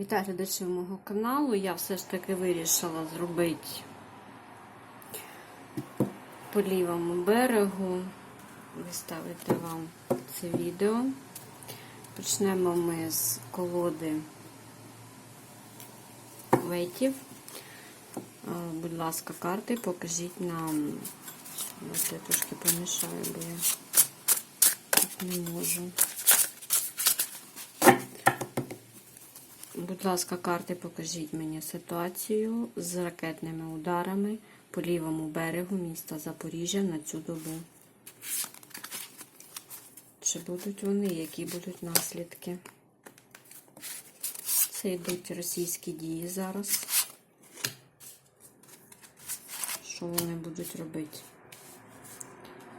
Вітаю глядачів мого каналу. Я все ж таки вирішила зробити по лівому берегу, виставити вам це відео. Почнемо ми з колоди вейтів. Е, Будь ласка, карти, покажіть нам. Ось я трошки помішаю, бо я не можу. Будь ласка, карти, покажіть мені ситуацію з ракетними ударами по лівому берегу міста Запоріжжя на цю добу. Чи будуть вони, які будуть наслідки? Це йдуть російські дії зараз. Що вони будуть робити?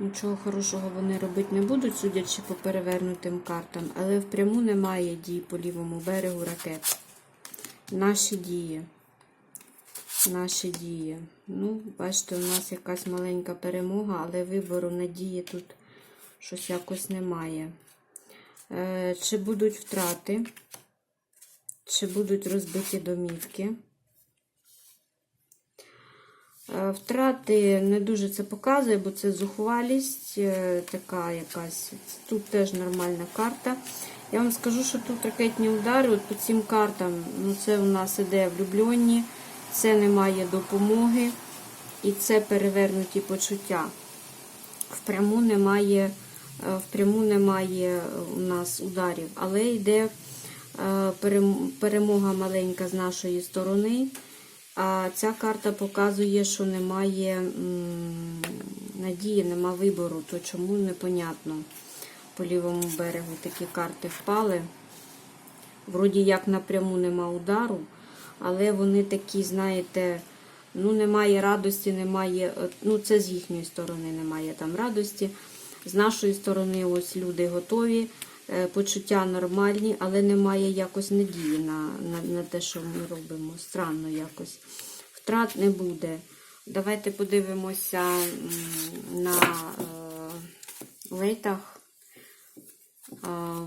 Нічого хорошого вони робити не будуть, судячи по перевернутим картам, але впряму немає дій по лівому берегу ракет. Наші дії. Наші дії. Ну, бачите, у нас якась маленька перемога, але вибору надії тут щось якось немає. Е, чи будуть втрати, чи будуть розбиті домівки. Е, Втрати не дуже це показує, бо це зухвалість, е, така якась. Тут теж нормальна карта. Я вам скажу, що тут ракетні удари от по цим картам. Ну, це у нас іде влюблені, це немає допомоги і це перевернуті почуття. Впряму немає, е, впряму немає у нас ударів, але йде перемога маленька з нашої сторони. А ця карта показує, що немає надії, нема вибору, то чому непонятно. По лівому берегу такі карти впали. Вроді як напряму нема удару, але вони такі, знаєте, ну немає радості, немає, е, ну це з їхньої сторони немає там радості. З нашої сторони ось люди готові, почуття нормальні, але немає якось надії на, на, на те, що ми робимо. Странно якось. Втрат не буде. Давайте подивимося на е, лейтах. А,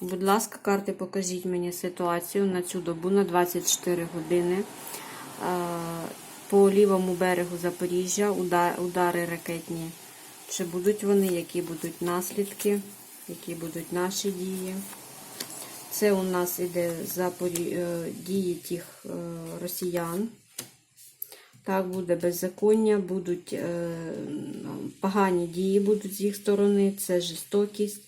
Будь ласка, карти, покажіть мені ситуацію на цю добу на 24 години. По лівому берегу Запоріжжя удари ракетні. Чи будуть вони, які будуть наслідки, які будуть наші дії? Це у нас іде запорі... е, дії тих е, росіян. Так, буде беззаконня, будуть е, погані дії будуть з їх сторони, це жорстокість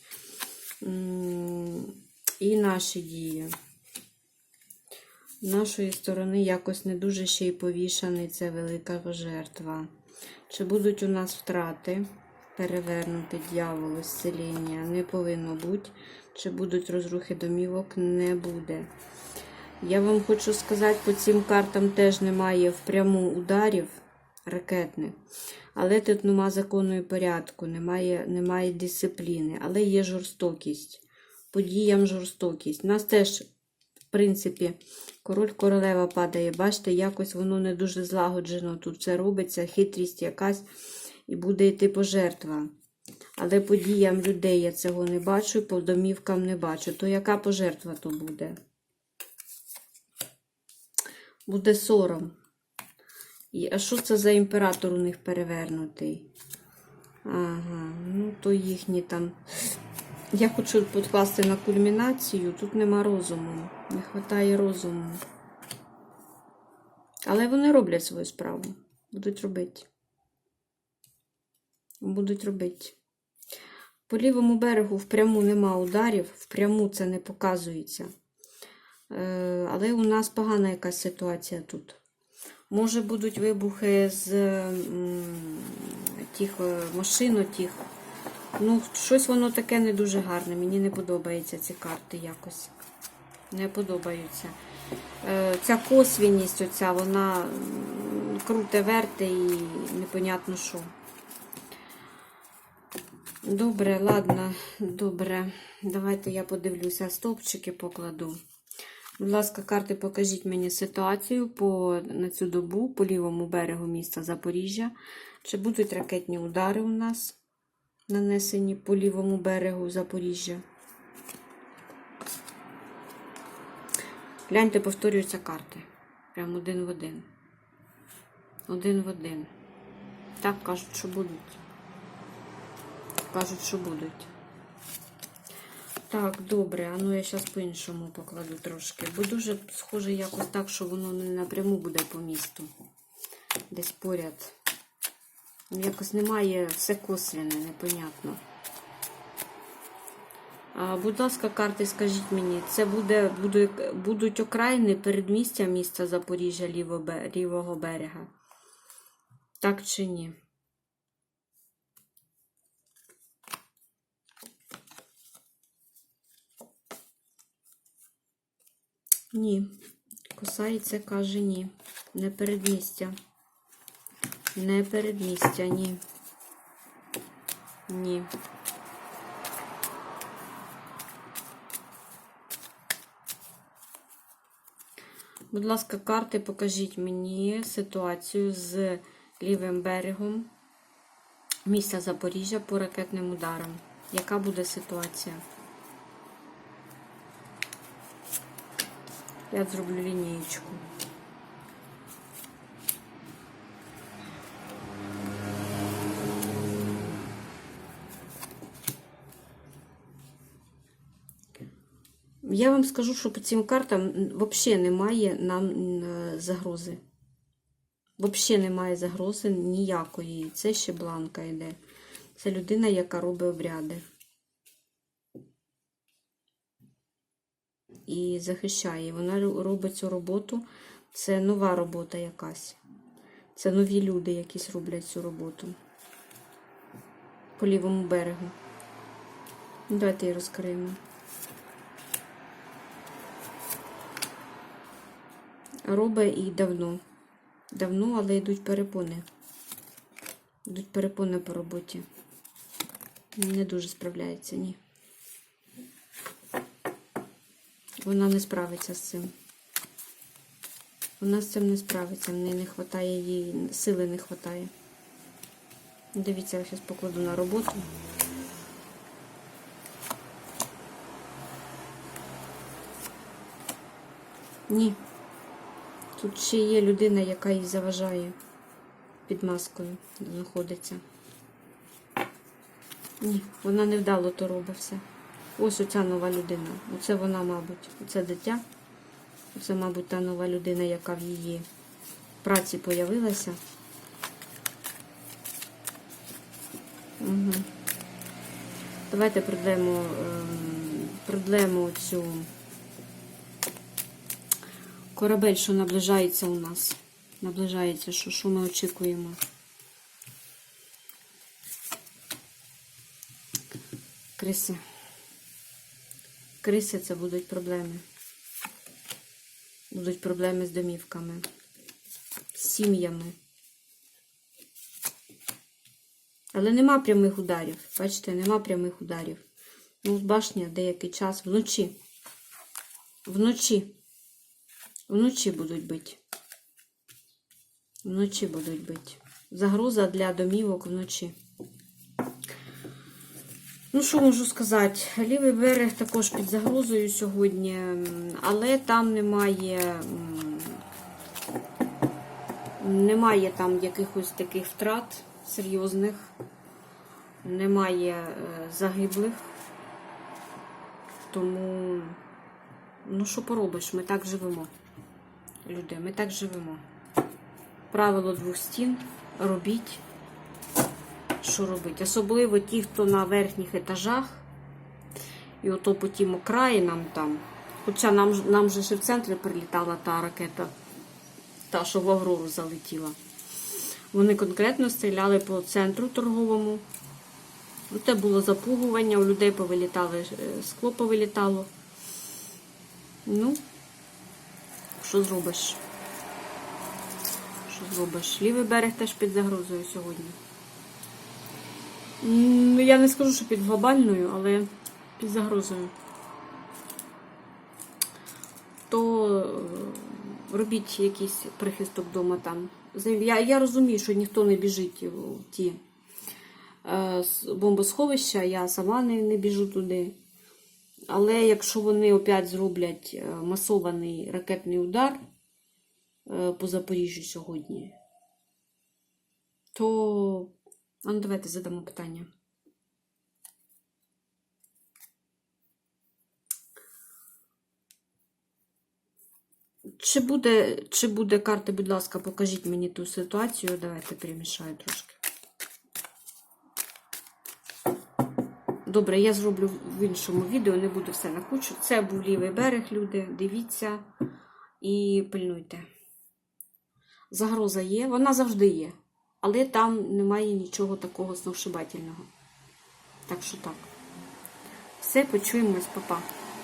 і наші дії. Нашої сторони якось не дуже ще й повішаний, це велика жертва. Чи будуть у нас втрати? Перевернути дьяволу, зціління не повинно бути. Чи будуть розрухи домівок? Не буде. Я вам хочу сказати, по цим картам теж немає впряму ударів ракетних, але тут нема закону і порядку, немає, немає дисципліни, але є жорстокість. Подіям жорстокість. У нас теж, в принципі, король королева падає. Бачите, якось воно не дуже злагоджено тут це робиться, хитрість якась, і буде йти пожертва. Але по діям людей я цього не бачу, по домівкам не бачу. То яка пожертва то буде? Буде сором. І, а що це за імператор у них перевернутий? Ага, ну то їхні там. Я хочу підкласти на кульмінацію, тут нема розуму. Не вистачає розуму. Але вони роблять свою справу. Будуть робити. Будуть робити. По лівому берегу впряму нема ударів, впряму це не показується. Е, Але у нас погана якась ситуація тут. Може будуть вибухи з тих е, машин, тих. Ну, щось воно таке не дуже гарне. Мені не подобаються ці карти якось. Не подобаються. Е, Ця косвіність, оця, вона круте верте і непонятно що. Добре, ладно, добре. Давайте я подивлюся, стовпчики покладу. Будь ласка, карти, покажіть мені ситуацію по, на цю добу по лівому берегу міста Запоріжжя. Чи будуть ракетні удари у нас? Нанесені по лівому берегу Запоріжжя. Гляньте, повторюються карти. Прям один в один. Один в один. Так кажуть, що будуть. Кажуть, що будуть. Так, добре, а ну я зараз по-іншому покладу трошки. Бо дуже схоже якось так, що воно не напряму буде по місту. Десь поряд. Ну, Якось немає все косвяне, непонятно. А, будь ласка, карти, скажіть мені, це буде, буде, будуть окраїни передмістя міста Запоріжжя лівого берега? Так чи ні? Ні. Косається, каже ні. Не передмістя. Не передмістя, ні. Ні. Будь ласка, карти, покажіть мені ситуацію з лівим берегом міста Запоріжжя по ракетним ударам. Яка буде ситуація? Я зроблю лінієчку. Я вам скажу, що по цим картам взагалі немає нам е, загрози. Взагалі немає загрози ніякої. Це ще бланка йде. Це людина, яка робить обряди. І захищає. Вона робить цю роботу. Це нова робота якась. Це нові люди, якісь роблять цю роботу. По лівому берегу. Давайте її розкриємо. Робить і давно. Давно, але йдуть перепони. Йдуть перепони по роботі. Не дуже справляється, ні. Вона не справиться з цим. Вона з цим не справиться. Неї не вистачає їй, сили не вистачає. Дивіться, я зараз покладу на роботу. Ні. Тут ще є людина, яка їй заважає під маскою знаходиться. Ні, вона невдало то робить все. Ось оця нова людина. Оце вона, мабуть, оце дитя. Це, мабуть, та нова людина, яка в її праці появилася. Угу. Давайте продлемо, ем, продлемо цю корабель, що наближається у нас. Наближається, що, що ми очікуємо. Криси. Криси це будуть проблеми. Будуть проблеми з домівками, з сім'ями. Але нема прямих ударів. Бачите, нема прямих ударів. Ну, башня деякий час вночі. Вночі. Вночі будуть бити. Вночі будуть бити. Загроза для домівок вночі. Ну, що можу сказати? Лівий берег також під загрозою сьогодні, але там немає, немає там якихось таких втрат серйозних, немає е, загиблих. Тому, ну що поробиш, ми так живемо. Люди, ми так живемо. Правило двох стін робіть що робити. Особливо ті, хто на верхніх етажах. І ото по тим окраїнам там. Хоча нам, нам же ще в центрі прилітала та ракета, та, що в Аврору залетіла. Вони конкретно стріляли по центру торговому. Це було запугування, у людей повилітали, е, скло повилітало. Ну, що зробиш? Що зробиш? Лівий берег теж під загрозою сьогодні. Ну, я не скажу, що під глобальною, але під загрозою. То е, робіть якийсь прихисток вдома там. Я, я розумію, що ніхто не біжить у ті е, бомбосховища, я сама не, не біжу туди. Але якщо вони опять зроблять е, масований ракетний удар е, по Запоріжжю сьогодні, то ну, давайте задамо питання. Чи буде, чи буде карти, будь ласка, покажіть мені ту ситуацію. Давайте перемішаю трошки. Добре, я зроблю в іншому відео, не буду все на кучу. Це був лівий берег, люди. Дивіться і пильнуйте. Загроза є, вона завжди є. Але там немає нічого такого зновшибательного. Так що так. Все, почуємось, папа.